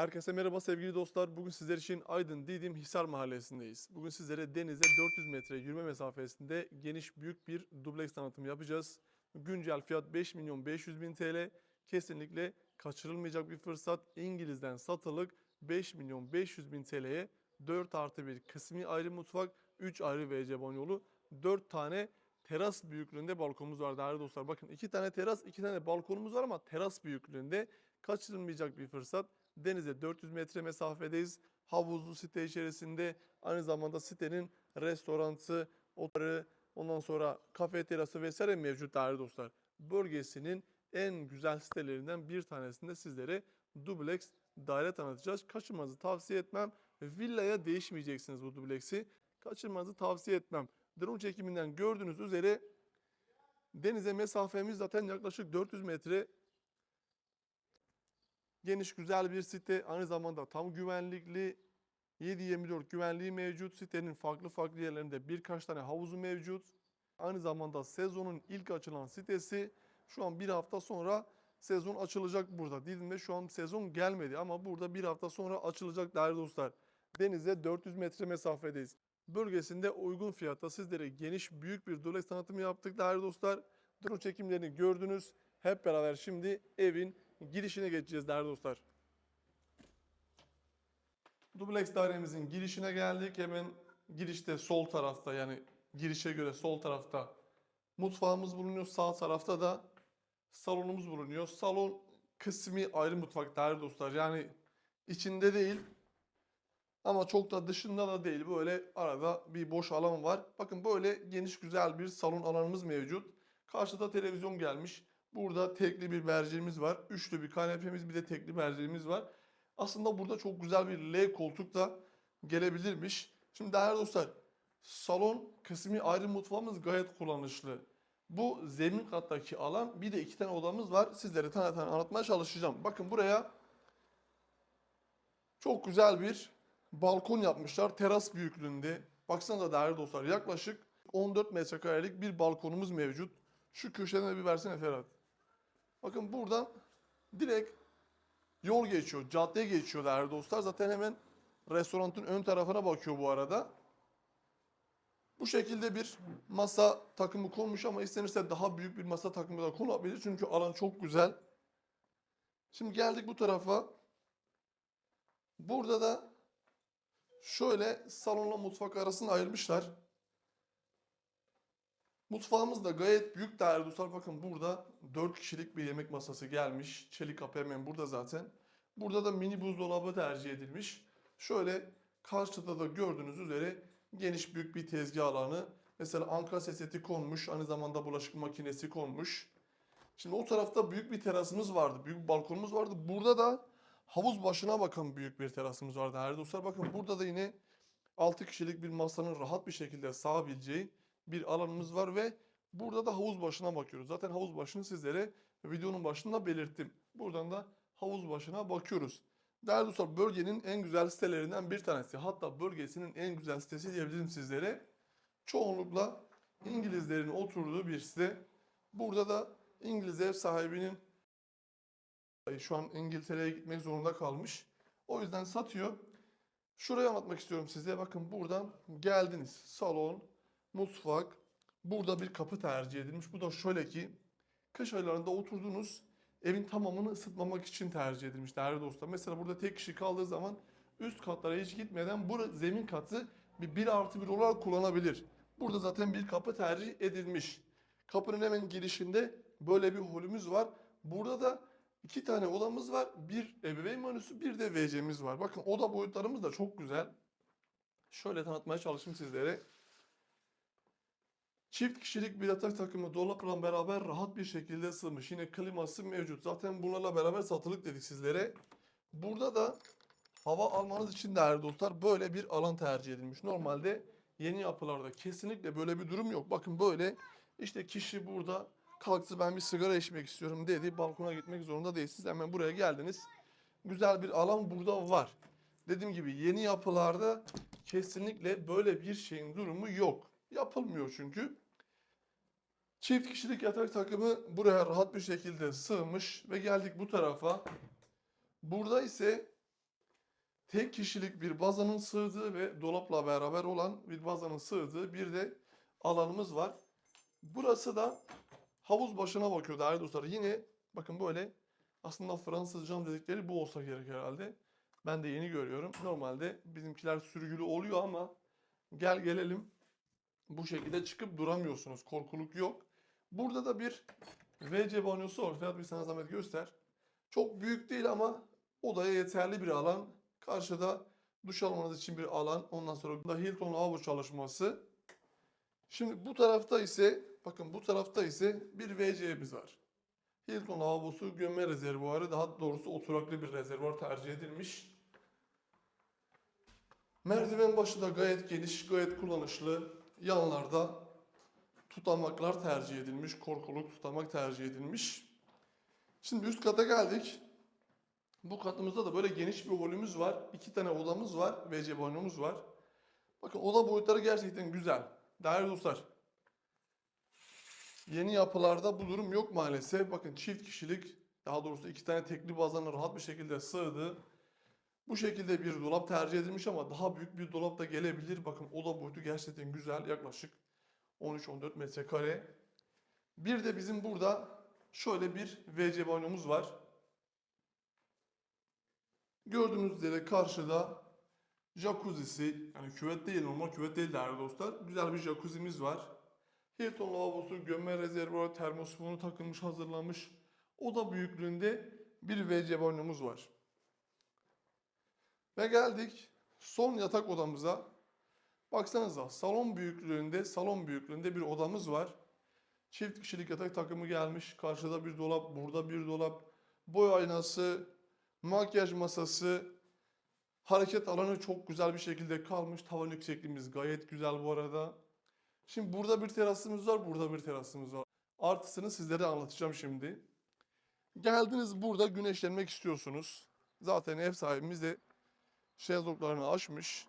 Herkese merhaba sevgili dostlar. Bugün sizler için Aydın Didim Hisar Mahallesi'ndeyiz. Bugün sizlere denize 400 metre yürüme mesafesinde geniş büyük bir dubleks tanıtımı yapacağız. Güncel fiyat 5 milyon 500 bin TL. Kesinlikle kaçırılmayacak bir fırsat. İngiliz'den satılık 5 milyon 500 bin TL'ye 4 artı 1 kısmi ayrı mutfak, 3 ayrı WC banyolu, 4 tane teras büyüklüğünde balkonumuz var değerli dostlar. Bakın 2 tane teras, 2 tane balkonumuz var ama teras büyüklüğünde kaçırılmayacak bir fırsat. Denize 400 metre mesafedeyiz. Havuzlu site içerisinde aynı zamanda sitenin restoranı, otarı, ondan sonra kafeteryası vesaire mevcut değerli dostlar. Bölgesinin en güzel sitelerinden bir tanesinde sizlere dubleks daire tanıtacağız. Kaçırmanızı tavsiye etmem. Villaya değişmeyeceksiniz bu dubleksi. Kaçırmanızı tavsiye etmem. Drone çekiminden gördüğünüz üzere denize mesafemiz zaten yaklaşık 400 metre geniş güzel bir site. Aynı zamanda tam güvenlikli 7-24 güvenliği mevcut. Sitenin farklı farklı yerlerinde birkaç tane havuzu mevcut. Aynı zamanda sezonun ilk açılan sitesi. Şu an bir hafta sonra sezon açılacak burada. Didim'de şu an sezon gelmedi ama burada bir hafta sonra açılacak değerli dostlar. Denize 400 metre mesafedeyiz. Bölgesinde uygun fiyatta sizlere geniş büyük bir dubleks tanıtımı yaptık değerli dostlar. Drone çekimlerini gördünüz. Hep beraber şimdi evin girişine geçeceğiz değerli dostlar. Dubleks dairemizin girişine geldik. Hemen girişte sol tarafta yani girişe göre sol tarafta mutfağımız bulunuyor. Sağ tarafta da salonumuz bulunuyor. Salon kısmi ayrı mutfak değerli dostlar. Yani içinde değil ama çok da dışında da değil. Böyle arada bir boş alan var. Bakın böyle geniş güzel bir salon alanımız mevcut. Karşıda televizyon gelmiş. Burada tekli bir bercerimiz var. Üçlü bir kanepemiz bir de tekli bercerimiz var. Aslında burada çok güzel bir L koltuk da gelebilirmiş. Şimdi değerli dostlar salon kısmi ayrı mutfağımız gayet kullanışlı. Bu zemin kattaki alan bir de iki tane odamız var. Sizlere tane tane anlatmaya çalışacağım. Bakın buraya çok güzel bir balkon yapmışlar. Teras büyüklüğünde. Baksanıza değerli dostlar yaklaşık 14 metrekarelik bir balkonumuz mevcut. Şu köşeden de bir versene Ferhat. Bakın buradan direkt yol geçiyor, cadde geçiyor değerli dostlar. Zaten hemen restoranın ön tarafına bakıyor bu arada. Bu şekilde bir masa takımı konmuş ama istenirse daha büyük bir masa takımı da konulabilir. Çünkü alan çok güzel. Şimdi geldik bu tarafa. Burada da şöyle salonla mutfak arasını ayırmışlar. Mutfağımız da gayet büyük değerli dostlar. Bakın burada 4 kişilik bir yemek masası gelmiş. Çelik kapı hemen burada zaten. Burada da mini buzdolabı tercih edilmiş. Şöyle karşıda da gördüğünüz üzere geniş büyük bir tezgah alanı. Mesela Ankara seti konmuş. Aynı zamanda bulaşık makinesi konmuş. Şimdi o tarafta büyük bir terasımız vardı. Büyük bir balkonumuz vardı. Burada da havuz başına bakan büyük bir terasımız vardı. Her dostlar bakın burada da yine 6 kişilik bir masanın rahat bir şekilde sığabileceği bir alanımız var ve burada da havuz başına bakıyoruz. Zaten havuz başını sizlere videonun başında belirttim. Buradan da havuz başına bakıyoruz. Değerli dostlar bölgenin en güzel sitelerinden bir tanesi. Hatta bölgesinin en güzel sitesi diyebilirim sizlere. Çoğunlukla İngilizlerin oturduğu bir site. Burada da İngiliz ev sahibinin şu an İngiltere'ye gitmek zorunda kalmış. O yüzden satıyor. Şurayı anlatmak istiyorum size. Bakın buradan geldiniz. Salon, mutfak. Burada bir kapı tercih edilmiş. Bu da şöyle ki kış aylarında oturdunuz evin tamamını ısıtmamak için tercih edilmiş değerli dostlar. Mesela burada tek kişi kaldığı zaman üst katlara hiç gitmeden bu zemin katı bir 1 artı 1 olarak kullanabilir. Burada zaten bir kapı tercih edilmiş. Kapının hemen girişinde böyle bir holümüz var. Burada da iki tane odamız var. Bir ebeveyn menüsü bir de WC'miz var. Bakın oda boyutlarımız da çok güzel. Şöyle tanıtmaya çalışayım sizlere. Çift kişilik bir yatak takımı dolapla beraber rahat bir şekilde sığmış. Yine kliması mevcut. Zaten bunlarla beraber satılık dedik sizlere. Burada da hava almanız için değerli dostlar böyle bir alan tercih edilmiş. Normalde yeni yapılarda kesinlikle böyle bir durum yok. Bakın böyle işte kişi burada kalktı ben bir sigara içmek istiyorum dedi. Balkona gitmek zorunda değilsiniz. Hemen buraya geldiniz. Güzel bir alan burada var. Dediğim gibi yeni yapılarda kesinlikle böyle bir şeyin durumu yok. Yapılmıyor çünkü. Çift kişilik yatak takımı buraya rahat bir şekilde sığmış ve geldik bu tarafa. Burada ise tek kişilik bir bazanın sığdığı ve dolapla beraber olan bir bazanın sığdığı bir de alanımız var. Burası da havuz başına bakıyor değerli dostlar. Yine bakın böyle aslında Fransız cam dedikleri bu olsa gerek herhalde. Ben de yeni görüyorum. Normalde bizimkiler sürgülü oluyor ama gel gelelim bu şekilde çıkıp duramıyorsunuz. Korkuluk yok. Burada da bir WC banyosu var. Ferhat bir sana zahmet göster. Çok büyük değil ama odaya yeterli bir alan. Karşıda duş almanız için bir alan. Ondan sonra da Hilton lavabo çalışması. Şimdi bu tarafta ise bakın bu tarafta ise bir WC'miz var. Hilton lavabosu gömme rezervuarı daha doğrusu oturaklı bir rezervuar tercih edilmiş. Merdiven başı da gayet geniş, gayet kullanışlı. Yanlarda tutamaklar tercih edilmiş, korkuluk tutamak tercih edilmiş. Şimdi üst kata geldik. Bu katımızda da böyle geniş bir holümüz var. İki tane odamız var. WC banyomuz var. Bakın oda boyutları gerçekten güzel. Değerli dostlar. Yeni yapılarda bu durum yok maalesef. Bakın çift kişilik, daha doğrusu iki tane tekli bazanın rahat bir şekilde sığdığı bu şekilde bir dolap tercih edilmiş ama daha büyük bir dolap da gelebilir. Bakın oda boyutu gerçekten güzel. Yaklaşık 13-14 metrekare. Bir de bizim burada şöyle bir WC banyomuz var. Gördüğünüz üzere karşıda jacuzzi'si, yani küvet değil, normal küvet değil değerli dostlar. Güzel bir jacuzzi'miz var. Hilton lavabosu, gömme rezervuarı, termosifonu takılmış, hazırlanmış. Oda büyüklüğünde bir WC banyomuz var. Ve geldik son yatak odamıza. Baksanıza salon büyüklüğünde, salon büyüklüğünde bir odamız var. Çift kişilik yatak takımı gelmiş. Karşıda bir dolap, burada bir dolap. Boy aynası, makyaj masası, hareket alanı çok güzel bir şekilde kalmış. Tavan yüksekliğimiz gayet güzel bu arada. Şimdi burada bir terasımız var, burada bir terasımız var. Artısını sizlere anlatacağım şimdi. Geldiniz burada güneşlenmek istiyorsunuz. Zaten ev sahibimiz de şezlonglarını açmış.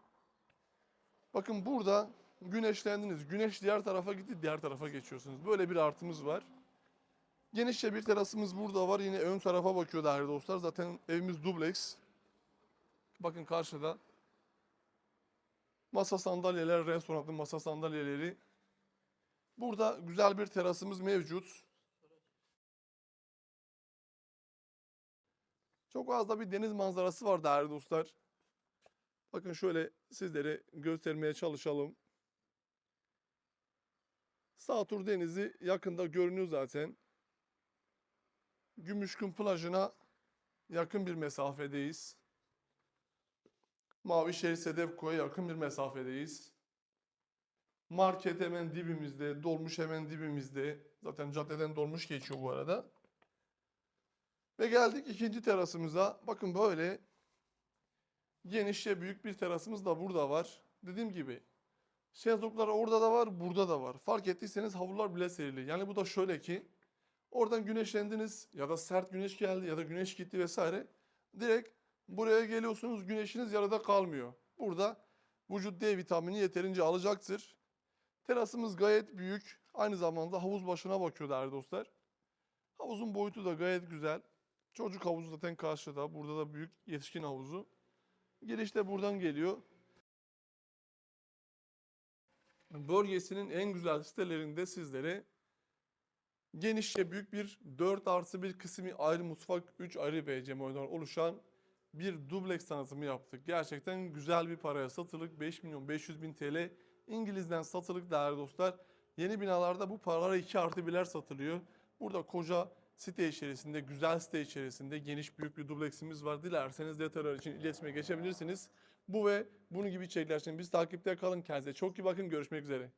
Bakın burada güneşlendiniz. Güneş diğer tarafa gitti, diğer tarafa geçiyorsunuz. Böyle bir artımız var. Genişçe bir terasımız burada var. Yine ön tarafa bakıyor değerli dostlar. Zaten evimiz dubleks. Bakın karşıda masa sandalyeler, restoranın masa sandalyeleri. Burada güzel bir terasımız mevcut. Çok az da bir deniz manzarası var değerli dostlar. Bakın şöyle sizlere göstermeye çalışalım. Sağtur Denizi yakında görünüyor zaten. Gümüşkün plajına yakın bir mesafedeyiz. Mavişehir Sedefko'ya yakın bir mesafedeyiz. Market hemen dibimizde, dolmuş hemen dibimizde. Zaten caddeden dolmuş geçiyor bu arada. Ve geldik ikinci terasımıza. Bakın böyle genişçe büyük bir terasımız da burada var. Dediğim gibi şezlonglar orada da var, burada da var. Fark ettiyseniz havlular bile serili. Yani bu da şöyle ki oradan güneşlendiniz ya da sert güneş geldi ya da güneş gitti vesaire. Direkt buraya geliyorsunuz güneşiniz yarıda kalmıyor. Burada vücut D vitamini yeterince alacaktır. Terasımız gayet büyük. Aynı zamanda havuz başına bakıyor değerli dostlar. Havuzun boyutu da gayet güzel. Çocuk havuzu zaten karşıda. Burada da büyük yetişkin havuzu. Giriş de buradan geliyor. Bölgesinin en güzel sitelerinde sizlere genişçe büyük bir 4 artı bir kısmı ayrı mutfak, 3 ayrı BC model oluşan bir dubleks tanıtımı yaptık. Gerçekten güzel bir paraya satılık 5 milyon 500 bin TL İngiliz'den satılık değerli dostlar. Yeni binalarda bu paralara 2 artı birler satılıyor. Burada koca site içerisinde, güzel site içerisinde geniş büyük bir dubleksimiz var. Dilerseniz detaylar için iletişime geçebilirsiniz. Bu ve bunun gibi içerikler için biz takipte kalın. Kendinize çok iyi bakın. Görüşmek üzere.